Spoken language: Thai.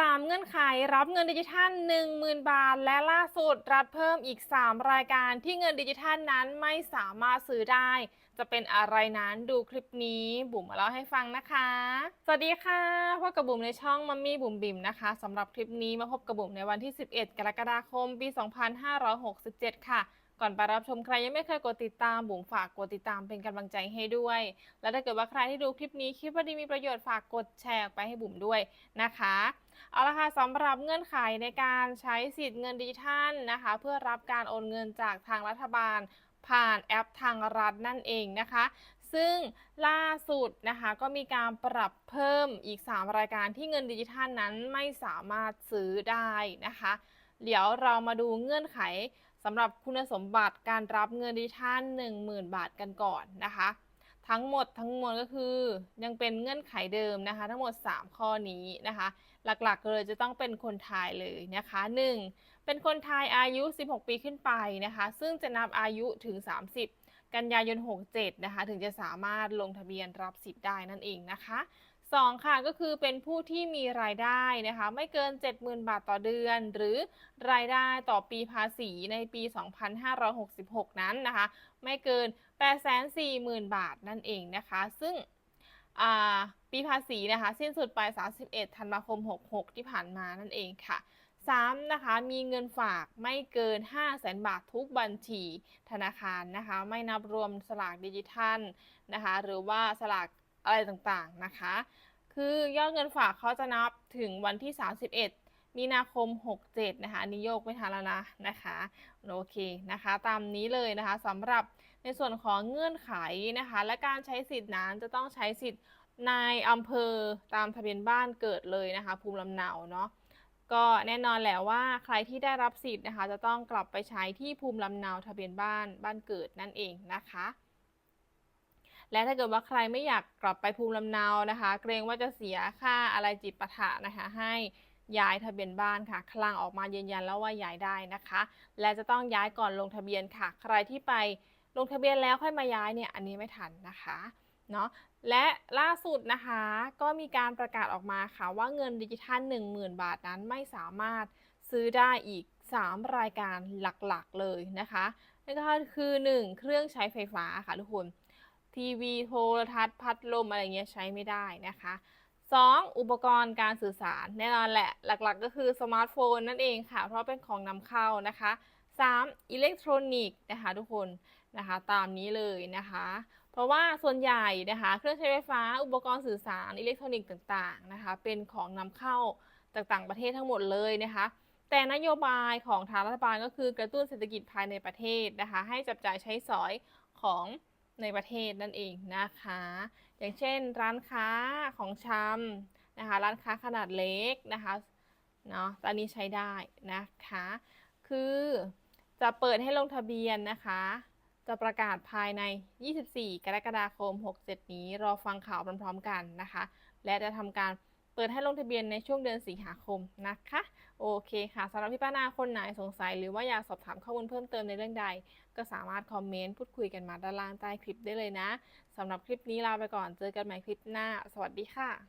3 เงื่อนไขรับเงินดิจิทัล 10,000 บาท และล่าสุดรัฐเพิ่มอีก 3 รายการที่เงินดิจิทัลนั้นไม่สามารถซื้อได้ จะเป็นอะไรนั้นดูคลิปนี้บุ๋มมาเล่าให้ฟังนะคะ สวัสดีค่ะพบกับบุ๋มในช่องมัมมี่บุ๋มบิ๋มนะคะสำหรับคลิปนี้มาพบกับบุ๋มในวันที่ 11 กรกฎาคม ปี 2567 ค่ะ ก่อนไปรับชมใครยังไม่เคยกดติดตามบุ๋มฝากกดติดตามเป็นกำลังใจให้ด้วย และถ้าเกิดว่าใครที่ดูคลิปนี้คิดว่าดีมีประโยชน์ฝากกดแชร์ออกไปให้บุ๋มด้วยนะคะ เอาละค่ะสำหรับเงื่อนไขในการใช้สิทธิ์เงินดิจิทัลนะคะ เพื่อรับการโอนเงินจากทางรัฐบาล ผ่านแอปทางรัฐนั่นเองนะคะซึ่งล่าสุดนะคะก็มีการปรับเพิ่มอีก 3 รายการที่เงินดิจิทัลนั้นไม่สามารถซื้อได้นะคะ เดี๋ยวเรามาดูเงื่อนไขสำหรับคุณสมบัติการรับเงินดิจิทัล10,000 บาทกันก่อนนะคะ ทั้งหมดทั้งมวลก็คือยังเป็นเงื่อนไขเดิมนะคะ ทั้งหมด 3 ข้อนี้นะคะ หลักๆเลยจะต้องเป็นคนไทยเลยนะคะ 1. เป็นคนไทยอายุ 16 ปีขึ้นไปนะคะ ซึ่งจะนับอายุถึง 30 กันยายน 67 นะคะ ถึงจะสามารถลงทะเบียนรับสิทธิ์ได้นั่นเองนะคะ 2. ค่ะก็คือเป็นผู้ที่มีรายได้นะคะไม่เกิน 70,000 บาทต่อเดือน หรือรายได้ต่อปีภาษีในปี 2566 นั้นนะคะไม่เกิน 840,000 บาทนั่นเองนะคะ ซึ่งปีภาษีนะคะสิ้นสุดไป 31 ธันวาคม 66 ที่ผ่านมานั่นเองค่ะ 3. นะคะมีเงินฝากไม่เกิน 5 0 0แสนบาททุกบัญชีธนาคารนะคะไม่นับรวมสลากดิจิทัลนะคะหรือว่าสลาก อะไรต่างๆนะคะ คือยอดเงินฝากเขาจะนับถึงวันที่ 31 มีนาคม 67 นะคะนนี้โยกไม่ทันแล้วนะนะคะโอเคนะคะ ตามนี้เลยนะคะสำหรับในส่วนของเงื่อนไขนะคะ และการใช้สิทธินั้นจะต้องใช้สิทธิ์ในอำเภอตามทะเบียนบ้านเกิดเลยนะคะ ภูมิลำเนาเนาะก็แน่นอนแหละว่าใครที่ได้รับสิทธิ์นะคะ จะต้องกลับไปใช้ที่ภูมิลำเนาทะเบียนบ้านบ้านเกิดนั่นเองนะคะ และถ้าเกิดว่าใครไม่อยากกลับไปภูมิลำเนานะคะ เกรงว่าจะเสียค่าอะไรจิปาถะนะคะ ให้ย้ายทะเบียนบ้านค่ะ คลังออกมายืนยันแล้วว่าย้ายได้นะคะ และจะต้องย้ายก่อนลงทะเบียนค่ะ ใครที่ไปลงทะเบียนแล้วค่อยมาย้ายเนี่ยอันนี้ไม่ทันนะคะเนาะและล่าสุดนะคะก็มีการประกาศออกมาค่ะ ว่าเงินดิจิทัล 10,000 บาทนั้นไม่สามารถซื้อได้อีก 3 รายการหลักๆเลยนะคะนั่นก็คือ 1 เครื่องใช้ไฟฟ้าค่ะทุกคน ทีวีโทรทัศน์พัดลมอะไรเงี้ยใช้ไม่ได้นะคะ 2. อุปกรณ์การสื่อสารแน่นอนแหละ หลักๆ ก็คือสมาร์ทโฟนนั่นเองค่ะ เพราะเป็นของนำเข้านะคะ 3. อิเล็กทรอนิกส์นะคะทุกคนนะคะตามนี้เลยนะคะ เพราะว่าส่วนใหญ่นะคะ เครื่องใช้ไฟฟ้าอุปกรณ์สื่อสารอิเล็กทรอนิกส์ต่างๆนะคะเป็นของนำเข้าจากต่างประเทศทั้งหมดเลยนะคะ แต่นโยบายของทางรัฐบาลก็คือกระตุ้นเศรษฐกิจภายในประเทศนะคะ ให้จับจ่ายใช้สอยของ ในประเทศนั่นเองนะคะ อย่างเช่นร้านค้าของชำนะคะ ร้านค้าขนาดเล็กนะคะเนาะตอนนี้ใช้ได้นะคะ คือจะเปิดให้ลงทะเบียนนะคะ จะประกาศภายใน 24 กรกฎาคม 67 นี้รอฟังข่าวพร้อมๆกันนะคะ และจะทำการ เปิดให้ลงทะเบียนในช่วงเดือนสิงหาคมนะคะ โอเคค่ะสำหรับพี่ป้านาคนไหนสงสัย หรือว่าอยากสอบถามข้อมูลเพิ่มเติมในเรื่องใด ก็สามารถคอมเมนต์พูดคุยกันมาด้านล่างใต้คลิปได้เลยนะสำหรับคลิปนี้ลาไปก่อนเจอกันใหม่คลิปหน้า สวัสดีค่ะ